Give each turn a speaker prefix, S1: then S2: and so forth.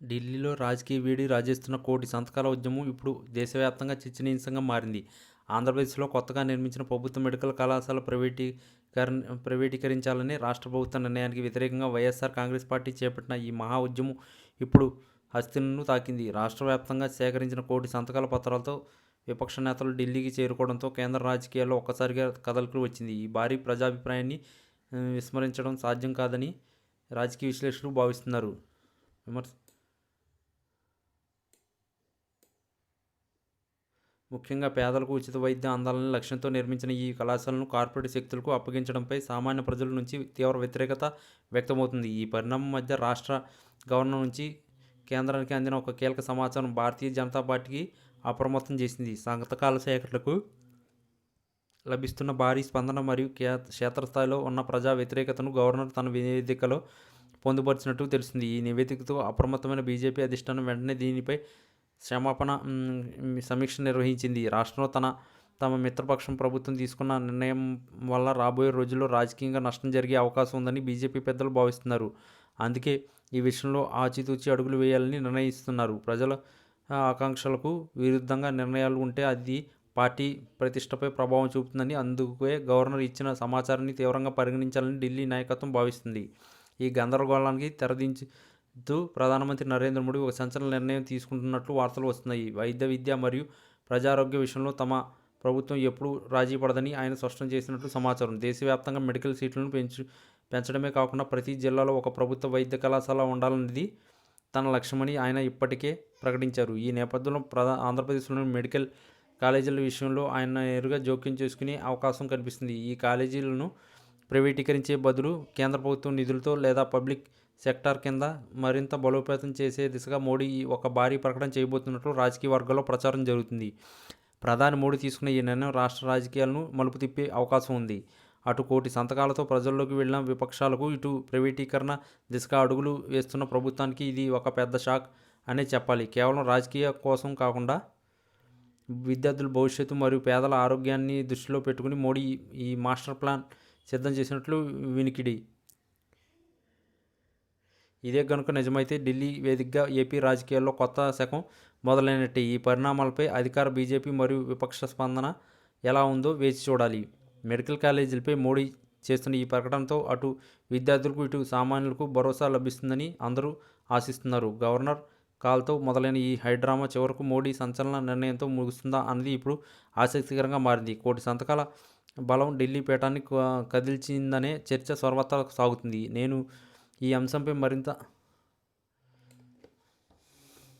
S1: ఢిల్లీలో రాజకీయ వేడి రాజేస్తున్న కోటి సంతకాల ఉద్యమం ఇప్పుడు దేశవ్యాప్తంగా చర్చనీయాంశంగా మారింది. ఆంధ్రప్రదేశ్లో కొత్తగా నిర్మించిన ప్రభుత్వ మెడికల్ కళాశాల ప్రైవేటీకరణ ప్రైవేటీకరించాలని రాష్ట్ర ప్రభుత్వ నిర్ణయానికి వ్యతిరేకంగా వైఎస్ఆర్ కాంగ్రెస్ పార్టీ చేపట్టిన ఈ మహా ఉద్యమం ఇప్పుడు హస్తిను తాకింది. రాష్ట్ర వ్యాప్తంగా సేకరించిన కోటి సంతకాల పత్రాలతో విపక్ష నేతలు ఢిల్లీకి చేరుకోవడంతో కేంద్ర రాజకీయాల్లో ఒక్కసారిగా కదలికలు వచ్చింది. ఈ భారీ ప్రజాభిప్రాయాన్ని విస్మరించడం సాధ్యం కాదని రాజకీయ విశ్లేషకులు భావిస్తున్నారు. విమర్శ ముఖ్యంగా పేదలకు ఉచిత వైద్యం అందాలని లక్ష్యంతో నిర్మించిన ఈ కళాశాలను కార్పొరేట్ శక్తులకు అప్పగించడంపై సామాన్య ప్రజల నుంచి తీవ్ర వ్యతిరేకత వ్యక్తమవుతుంది. ఈ పరిణామం మధ్య రాష్ట్ర గవర్నర్ నుంచి కేంద్రానికి అందిన ఒక కీలక సమాచారం భారతీయ జనతా పార్టీకి అప్రమత్తం చేసింది. సంగతకాల సేకరణకు లభిస్తున్న భారీ స్పందన మరియు కే- క్షేత్రస్థాయిలో ఉన్న ప్రజా వ్యతిరేకతను గవర్నర్ తన నివేదికలో పొందుపరిచినట్టు తెలిసింది ఈ నివేదికతో అప్రమత్తమైన బీజేపీ అధిష్టానం వెంటనే దీనిపై క్షమాపణ సమీక్ష నిర్వహించింది. రాష్ట్రంలో తన తమ మిత్రపక్షం ప్రభుత్వం తీసుకున్న నిర్ణయం వల్ల రాబోయే రోజుల్లో రాజకీయంగా నష్టం జరిగే అవకాశం ఉందని బీజేపీ పెద్దలు భావిస్తున్నారు. అందుకే ఈ విషయంలో ఆచితూచి అడుగులు వేయాలని నిర్ణయిస్తున్నారు. ప్రజల ఆకాంక్షలకు విరుద్ధంగా నిర్ణయాలు ఉంటే అది పార్టీ ప్రతిష్టపై ప్రభావం చూపుతుందని అందుకే గవర్నర్ ఇచ్చిన సమాచారాన్ని తీవ్రంగా పరిగణించాలని ఢిల్లీ నాయకత్వం భావిస్తుంది. ఈ గందరగోళానికి తెరదించి తెరదించుతూ ప్రధానమంత్రి నరేంద్ర మోడీ ఒక సంచలన నిర్ణయం తీసుకుంటున్నట్లు వార్తలు వస్తున్నాయి. వైద్య విద్య మరియు ప్రజారోగ్య విషయంలో తమ ప్రభుత్వం ఎప్పుడూ రాజీ పడదని ఆయన స్పష్టం చేసినట్లు సమాచారం. దేశవ్యాప్తంగా మెడికల్ సీట్లను పెంచు పెంచడమే కాకుండా ప్రతి జిల్లాలో ఒక ప్రభుత్వ వైద్య కళాశాల ఉండాలన్నది తన లక్ష్యమని ఆయన ఇప్పటికే ప్రకటించారు. ఈ నేపథ్యంలో ప్రధా ఆంధ్రప్రదేశ్లోని మెడికల్ కాలేజీల విషయంలో ఆయన నేరుగా జోక్యం చేసుకునే అవకాశం కనిపిస్తుంది. ఈ కాలేజీలను ప్రైవేటీకరించే బదులు కేంద్ర ప్రభుత్వం నిధులతో లేదా పబ్లిక్ సెక్టార్ కింద మరింత బలోపేతం చేసే దిశగా మోడీ ఒక భారీ ప్రకటన చేయబోతున్నట్లు రాజకీయ వర్గాల్లో ప్రచారం జరుగుతుంది. ప్రధాని మోడీ తీసుకున్న ఈ నిర్ణయం రాష్ట్ర రాజకీయాలను మలుపు తిప్పే అవకాశం ఉంది. అటు కోటి సంతకాలతో ప్రజల్లోకి వెళ్ళిన విపక్షాలకు ఇటు ప్రైవేటీకరణ దిశగా అడుగులు వేస్తున్న ప్రభుత్వానికి ఇది ఒక పెద్ద షాక్ అనే చెప్పాలి. కేవలం రాజకీయ కోసం కాకుండా విద్యార్థుల భవిష్యత్తు మరియు పేదల ఆరోగ్యాన్ని దృష్టిలో పెట్టుకుని మోడీ ఈ మాస్టర్ ప్లాన్ సిద్ధం చేసినట్లు వినికిడి. ఇదే కనుక నిజమైతే ఢిల్లీ వేదికగా ఏపీ రాజకీయాల్లో కొత్త శకం మొదలైనట్టే. ఈ పరిణామాలపై అధికార బీజేపీ మరియు విపక్ష స్పందన ఎలా ఉందో వేచి చూడాలి. మెడికల్ కాలేజీలపై మోడీ చేస్తున్న ఈ ప్రకటనతో అటు విద్యార్థులకు ఇటు సామాన్యులకు భరోసా లభిస్తుందని అందరూ ఆశిస్తున్నారు. గవర్నర్ కాల్తో మొదలైన ఈ హైడ్రామా చివరకు మోడీ సంచలన నిర్ణయంతో ముగుస్తుందా అన్నది ఇప్పుడు ఆసక్తికరంగా మారింది. కోటి సంతకాల బలం ఢిల్లీ పీఠాన్ని కదిల్చిందనే చర్చ సర్వత్రా సాగుతుంది. నేను ఈ అంశంపై మరింత